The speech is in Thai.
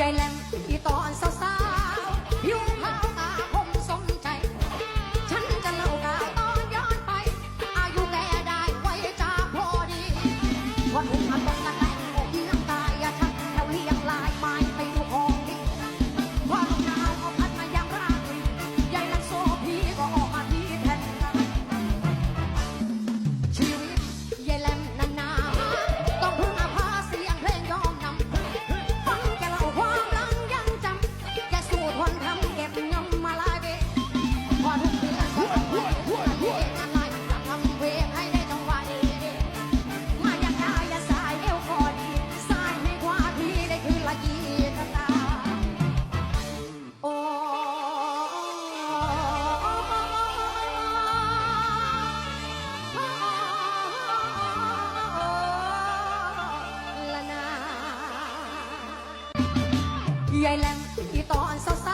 ยายแหลมที่ตอนสาว ยายแหลมอีต่อนเศร้า